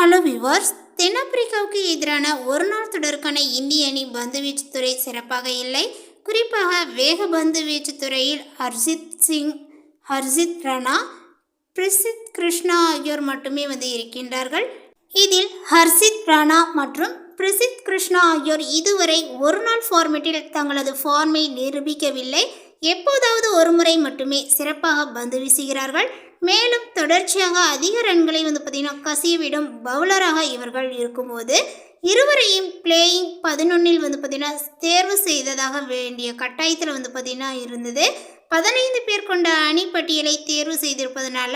Hello viewers தென்னாப்பிரிக்காவுக்கு எதிரான ஒரு நாள் தொடருக்கான இந்திய அணி பந்துவீச்சு துறை சிறப்பாக இல்லை. குறிப்பாக வேக பந்து வீச்சு துறையில் சிங் ஹர்ஜித் ராணா பிரசித் கிருஷ்ணா ஆகியோர் மட்டுமே வந்து இருக்கின்றார்கள். இதில் ஹர்ஷித் ராணா மற்றும் பிரசித் கிருஷ்ணா ஆகியோர் இதுவரை ஒரு நாள் ஃபார்மேட்டில் தங்களது ஃபார்மை நிரூபிக்கவில்லை. எப்போதாவது ஒரு முறை மட்டுமே சிறப்பாக பந்து வீசுகிறார்கள். மேலும் தொடர்ச்சியாக அதிக ரன்களை வந்து பார்த்திங்கன்னா கசியவிடும் பவுலராக இவர்கள் இருக்கும்போது இருவரையும் பிளேயிங் பதினொன்னில் வந்து பார்த்திங்கன்னா தேர்வு செய்ததாக வேண்டிய கட்டாயத்தில் வந்து பார்த்திங்கன்னா இருந்தது. பதினைந்து பேர் கொண்ட அணி பட்டியலை தேர்வு செய்திருப்பதனால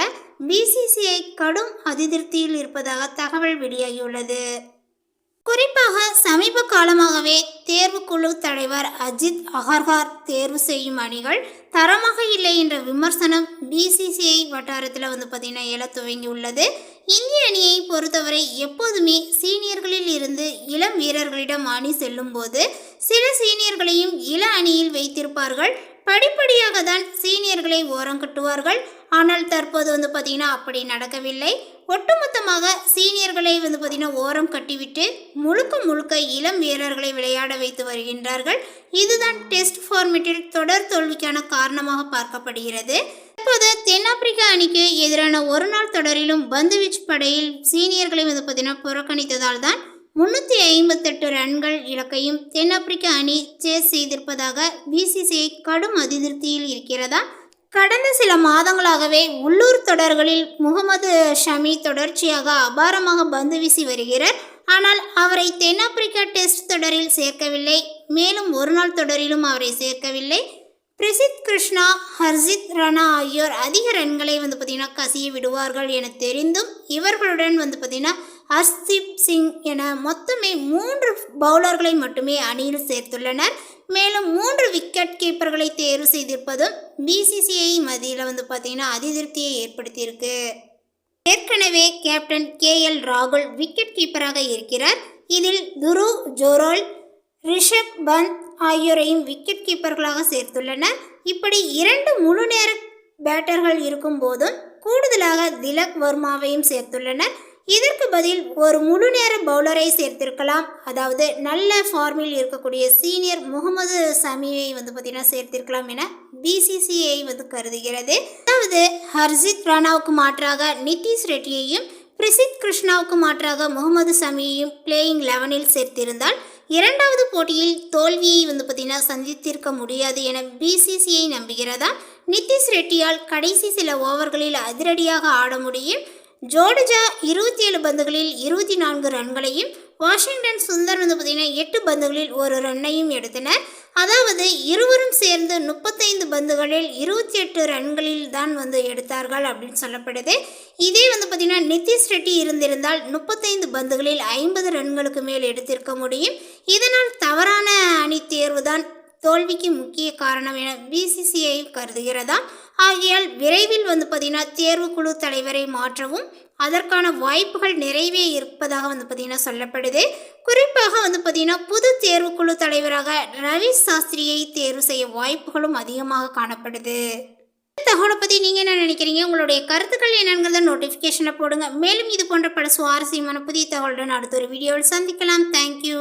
பிசிசிஐ கடும் அதிருப்தியில் இருப்பதாக தகவல் வெளியாகியுள்ளது. குறிப்பாக சமீப காலமாகவே தேர்வுக்குழு தலைவர் அஜித் அகர்கார் தேர்வு செய்யும் அணிகள் தரமாக இல்லை என்ற விமர்சனம் பிசிசிஐ வட்டாரத்தில் வந்து பார்த்திங்கன்னா எழ துவங்கியுள்ளது. இந்திய அணியை பொறுத்தவரை எப்போதுமே சீனியர்களில் இருந்து இளம் வீரர்களிடம் அணி செல்லும்போது சில சீனியர்களையும் இள அணியில் வைத்திருப்பார்கள். படிப்படியாக தான் சீனியர்களை ஓரம் கட்டுவார்கள் ஆனால் தற்போது வந்து பார்த்திங்கன்னா அப்படி நடக்கவில்லை. ஒட்டுமொத்தமாக சீனியர்களை வந்து பார்த்திங்கன்னா ஓரம் கட்டிவிட்டு முழுக்க முழுக்க இளம் வீரர்களை விளையாட வைத்து வருகின்றார்கள். இதுதான் டெஸ்ட் ஃபார்மேட்டில் தொடர் தோல்விக்கான காரணமாக பார்க்கப்படுகிறது. தற்போது தென்னாப்பிரிக்கா அணிக்கு எதிரான ஒரு நாள் தொடரிலும் பந்துவீச்சு படையில் சீனியர்களை வந்து பார்த்தீங்கன்னா புறக்கணித்ததால் தான் முன்னூற்றி ஐம்பத்தெட்டு ரன்கள் இலக்கையும் தென்னாப்பிரிக்க அணி சேஸ் செய்திருப்பதாக பிசிசிஐ கடும் அதிருப்தியில் இருக்கிறதா? கடந்த சில மாதங்களாகவே உள்ளூர் தொடர்களில் முகமது ஷமி தொடர்ச்சியாக அபாரமாக பந்து வீசி வருகிறார். ஆனால் அவரை தென்னாப்பிரிக்கா டெஸ்ட் தொடரில் சேர்க்கவில்லை. மேலும் ஒரு நாள் தொடரிலும் அவரை சேர்க்கவில்லை. பிரசித் கிருஷ்ணா ஹர்ஷித் ராணா ஆகியோர் அதிக ரன்களை வந்து பார்த்திங்கன்னா கசிய விடுவார்கள் என தெரிந்தும் இவர்களுடன் வந்து பார்த்திங்கன்னா ஹர்ஷ்தீப் சிங் என மொத்தமே மூன்று பவுலர்களை மட்டுமே அணியில் சேர்த்துள்ளனர். மேலும் மூன்று விக்கெட் கீப்பர்களை தேர்வு செய்திருப்பதும் பிசிசிஐ மத்தியில் வந்து பார்த்திங்கன்னா அதிருப்தியை ஏற்படுத்தியிருக்கு. ஏற்கனவே கேப்டன் கே எல் ராகுல் விக்கெட் கீப்பராக இருக்கிறார். இதில் துரு ஜோரோல் ரிஷப் பந்த் ஆகியோரையும் விக்கெட் கீப்பர்களாக சேர்த்துள்ளனர். இப்படி இரண்டு முழு நேர பேட்டர்கள் இருக்கும் போதும் கூடுதலாக திலக் வர்மாவையும் சேர்த்துள்ளனர். இதற்கு பதில் ஒரு முழு நேர பவுலரை சேர்த்திருக்கலாம். அதாவது நல்ல ஃபார்மில் இருக்கக்கூடிய சீனியர் முகமது சமியை வந்து பார்த்தீங்கன்னா சேர்த்திருக்கலாம் என பிசிசிஐ வந்து கருதுகிறது. அதாவது ஹர்ஜித் ராணாவுக்கு மாற்றாக நிதிஷ் ரெட்டியையும் பிரசித் கிருஷ்ணாவுக்கு மாற்றாக முகமது சமியையும் பிளேயிங் லெவனில் சேர்த்திருந்தால் இரண்டாவது போட்டியில் தோல்வியை வந்து பார்த்தீங்கன்னா சந்தித்திருக்க முடியாது என பிசிசிஐ நம்புகிறதா? நிதிஷ் ரெட்டியால் கடைசி சில ஓவர்களில் அதிரடியாக ஆட முடியும். ஜோடஜா இருபத்தி ஏழு பந்துகளில் இருபத்தி நான்கு ரன்களையும் வாஷிங்டன் சுந்தர் வந்து பார்த்திங்கன்னா எட்டு பந்துகளில் ஒரு ரன்னையும் எடுத்தனர். அதாவது இருவரும் சேர்ந்து முப்பத்தைந்து பந்துகளில் இருபத்தி எட்டு ரன்களில் தான் வந்து எடுத்தார்கள் அப்படின்னு சொல்லப்படுது. இதே வந்து பார்த்திங்கன்னா நிதிஷ் ரெட்டி இருந்திருந்தால் முப்பத்தைந்து பந்துகளில் ஐம்பது ரன்களுக்கு மேல் எடுத்திருக்க முடியும். இதனால் தவறான அணி தேர்வு தான் தோல்விக்கு முக்கிய காரணம் என பிசிசிஐ கருதுகிறதாம் ஆகையால் விரைவில் வந்து பார்த்திங்கன்னா தேர்வுக்குழு தலைவரை மாற்றவும் அதற்கான வாய்ப்புகள் நிறைவே இருப்பதாக வந்து பார்த்திங்கன்னா சொல்லப்படுது. குறிப்பாக வந்து பார்த்திங்கன்னா புது தேர்வுக்குழு தலைவராக ரவி சாஸ்திரியை தேர்வு செய்ய வாய்ப்புகளும் அதிகமாக காணப்படுது. தகவலை பற்றி நீங்கள் என்ன நினைக்கிறீங்க? உங்களுடைய கருத்துக்கள் என்னங்கிறத நோட்டிஃபிகேஷனை போடுங்க. மேலும் இது போன்ற பல சுவாரஸ்யமான புதிய தகவலுடன் அடுத்த ஒரு வீடியோவில் சந்திக்கலாம். தேங்க்யூ